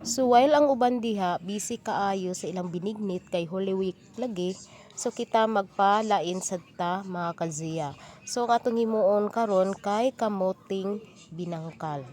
So while ang uban diha busy kaayo sa ilang binignit kay Holy Week lagi, so kita magpalain sa ta mga kaziya. So ang atong himuon karon kay kamuting binangkal.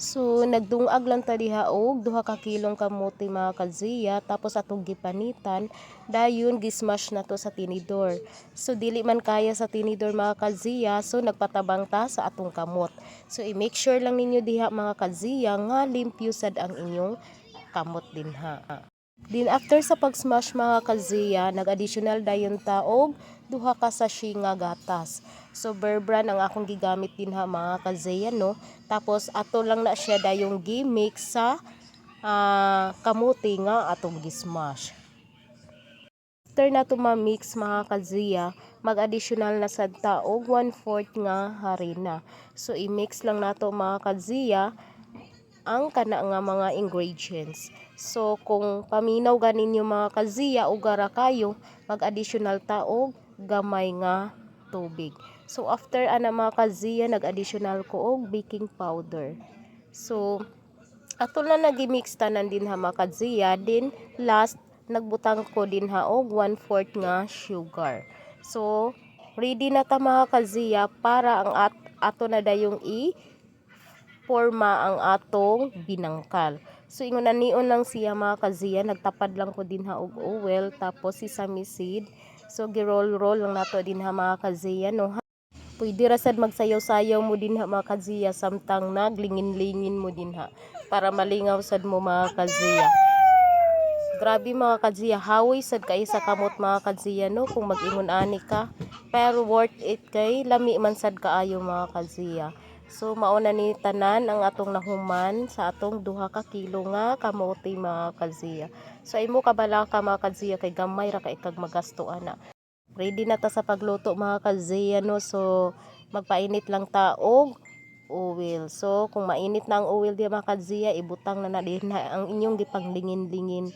So nagdungag lang ta diha og duha ka kilong kamuti mga kaziya tapos atong gipanitan dayon gismash na to sa tinidor. So dili man kaya sa tinidor mga kaziya so nagpatabang ta sa atong kamot. So i-make sure lang ninyo diha mga kaziya nga limpyo sad ang inyong kamot dinha. Din after sa pag-smash mga kaziya, nag-additional dayon ta og duha ka sachet nga gatas. So Bear ang akong gigamit din ha mga kaziya no. Tapos ato lang na siya dayong gi-mix sa ah, kamuti nga atong gi-smash. After na to ma-mix mga kaziya, mag-additional na sad ta og 1/4 nga harina. So i-mix lang nato mga kaziya ang kana nga mga ingredients. So kung paminaw ganin yung mga kaziya o gara kayo, mag-additional ta og gamay nga tubig. So after ana mga kaziya, nag-additional ko og baking powder. So ato na nagimix tanan din ha mga kaziya, din last nagbutang ko din ha og 1/4 nga sugar. So ready na ta mga kaziya para ang at ato na dayong i forma ang atong binangkal. So ingon na nion lang siya mga kaziya, nagtapad lang ko din ha og oil tapos sesame seed. So giroll-roll lang nato din ha mga kaziya no. ha. Pwede ra sad magsayaw-sayaw mo din ha mga kaziya samtang naglingin-lingin mo din ha para malingaw sad mo mga kaziya. Grabe mga kadziya, hawi sad kay sa kamot mga kadziya no kung mag-ingon ani ka. Pero worth it kay lami man sad kaayo mga kadziya. So mauna ni tanan ang atong nahuman sa atong duha ka kilo nga kamote mga kadziya. So imo kabala ka mga kadziya kay gamay ra kay kag magasto ana. Ready na ta sa pagluto mga kadziya no. So magpainit lang ta og oil. So kung mainit na ang oil di mga kadziya, ibutang na na din ang inyong gipanglingin-lingin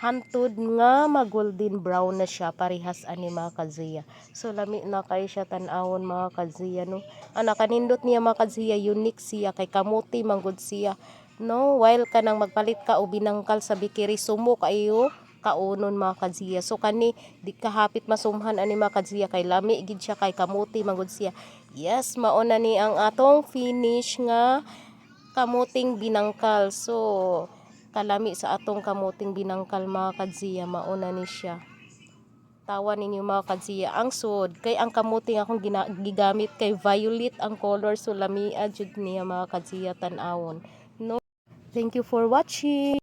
hantod nga mag golden brown na siya parehas ani mga kaziya. So lami na kay siya tan-awon mga kaziya no. Ana kanindot niya mga kaziya unique siya kay kamuti manggod siya. No, while kanang magpalit ka o binangkal sa bikiri sumo kayo kaunon mga kaziya. So kani di kahapit masumhan ani mga kaziya kay lami gid siya kay kamuti manggod siya. Yes, mao na ni ang atong finish nga kamuting binangkal. So kalami sa atong kamuting binangkal mga kadziya mauna ni siya. Tawa ninyo mga kadziya ang sud. Kay ang kamuting akong gina- gigamit kay violet ang color so lamia jud niya mga kadziya tan-awon. No? Thank you for watching